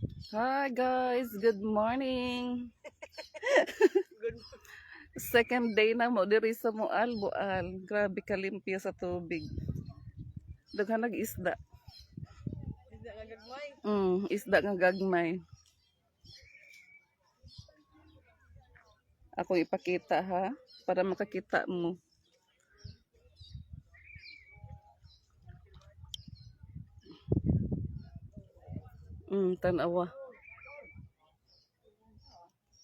Hi guys, good morning. Second day na mo diri sa Mual, Bual. Grabe kalimpyo sa tubig. Daghan nag isda. Isda nga gagmay. Mm, isda nga gagmay. Ako ipakita ha para makakita mo. Mm, tanawa.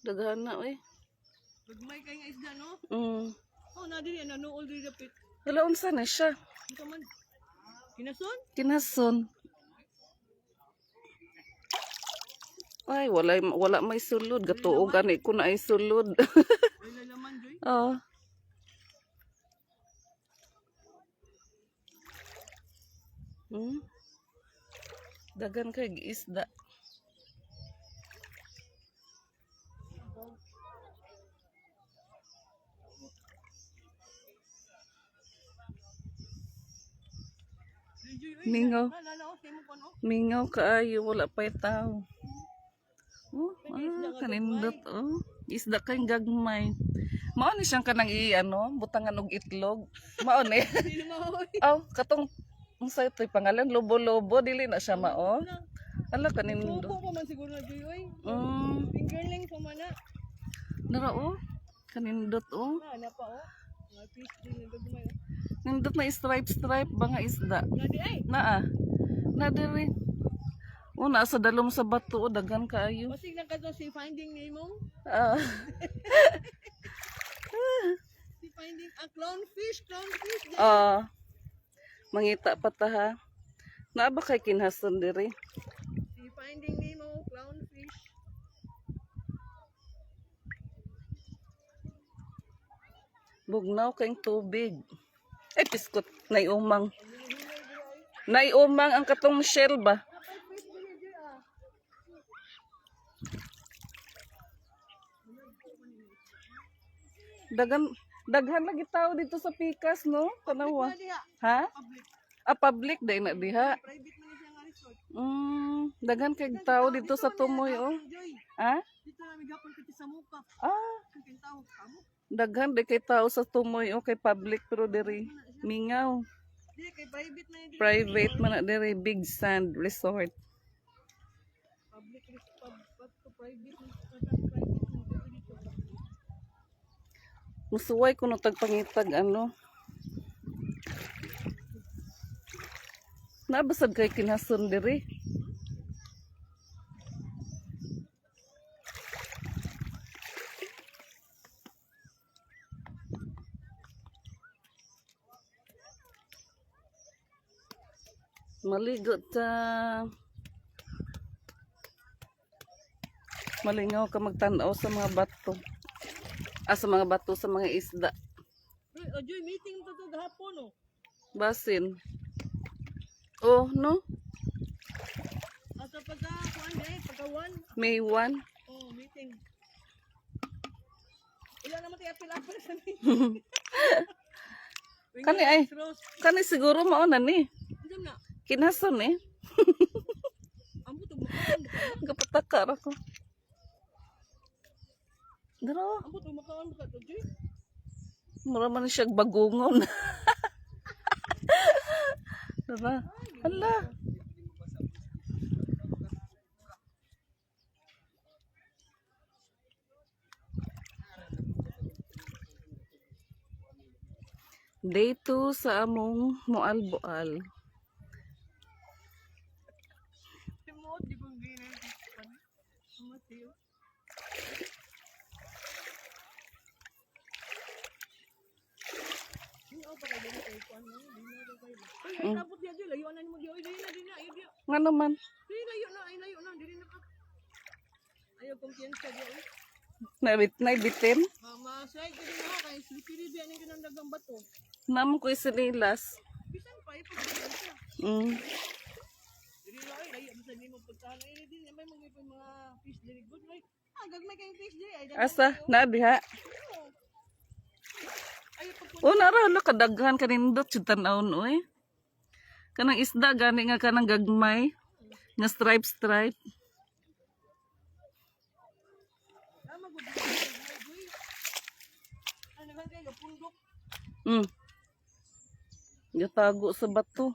Daghan na eh. Gagmay kay nga isda no. Mm. Oh na diri nanuol diri dapit. Hala, unsa na siya? Ito man. Kinason? Kinason. Ay, wala, wala may sulod. Gatuo gani ko na ay sulod. Wala laman joy. oh. Hmm? Dagan kay isda. Mingaw. Oh oh. Mingaw kaayo, wala pa'y tao. Oh, ah, kanindot, oh. Isda kay gagmay. Mao ni siyang kanang i ano, butangan og itlog. Mao ni. Dili mahoy. Aw, katong unsay toy pangalan lobo-lobo dili na siya mao. Ala Kuko kanindot. pa man siguro na joy oy. Mm, Fingerling pa man na. nara oh. Kanindot oh. Na na pa oh. Nga gagmay oh. Nindot na stripe stripe ba nga isda. Na di ay. Naa. Na diri. Oh, nasa dalom sa bato, oh, dagan kaayo. Basig na kato si Finding Nemo. Ah. Si Finding a clownfish, clownfish. joy. Ah. Mangita pa ta ha. Naa ba kay kinhason diri? Si Finding Nemo, clownfish. Bugnaw kayong tubig. Ay, piskot. Naiumang. Naiumang ang katong shell ba? Dagan, daghan lagi tao dito sa Pikas, no? Tanawa. Na diha. Ha? Public. Ah, public day na diha. Private man siya nga resort. Mm, daghan kay tao dito sa Tumoy, oh. Joy, Ha? dito namin gapon kiti sa muka. Ah, Kung tao, kamo. daghan di kay tao sa Tumoy, oh, kay public pero diri mingaw. Kay private na man na diri Big Sand Resort. Public, res- pub, pub, to private, na- private na dito dito. Musuway ko no tagpangitag ano. Nabasad kay kinason diri. Maligo ta. Malingaw ka magtanaw sa mga bato. Ah, sa mga bato, sa mga isda. Joy, oh, Joy, meeting to to gahapon, oh. Basin. Oh, no? At sa pagka, kuan, eh, pagka one, May 1. oh, meeting. Ilan naman tayo apil-apil sa meeting. Kani ay. Kani siguro mauna ni. Kinason eh. Ang butog makaan. Kapatakar ako. Daro, Ang butog makaan ka to, Joy. mura man siya bagungon. Dara. Hala. Day 2 sa among Mualboal. Timot, di ko ganyan. Mateo. Hindi ako pa kaya kay Kwan mo. Hindi na daw kayo. Ay, ay, tapos diya diya. Layuan na ni mo diya. Ay, diya na, diya na. Ay, diya. Nga naman, Ay, layo na. Ay, layo na. Diya na ka. Ayaw kumpiyansa diya. Ay, nabit, naibitin. Naman ko pa, ipagkumpiyansa. Mm. Dili na ay, o nara, lo, kadaghan ka rin dot, sitanaon, oy. Kanang isda, gani nga kanang gagmay. Nga stripe-stripe. Hmm. Gatago sa bato.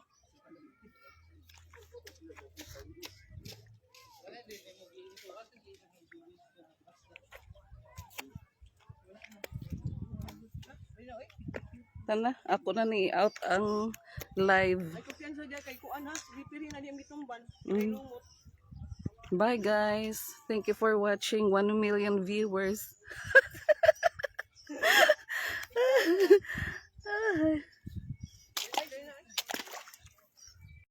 Tana, ako na ni out ang live. Ay kumpiyansa diya kay kuan ha. Lipiri na diya mitumban. Mm. Bye guys. Thank you for watching. 1 million viewers.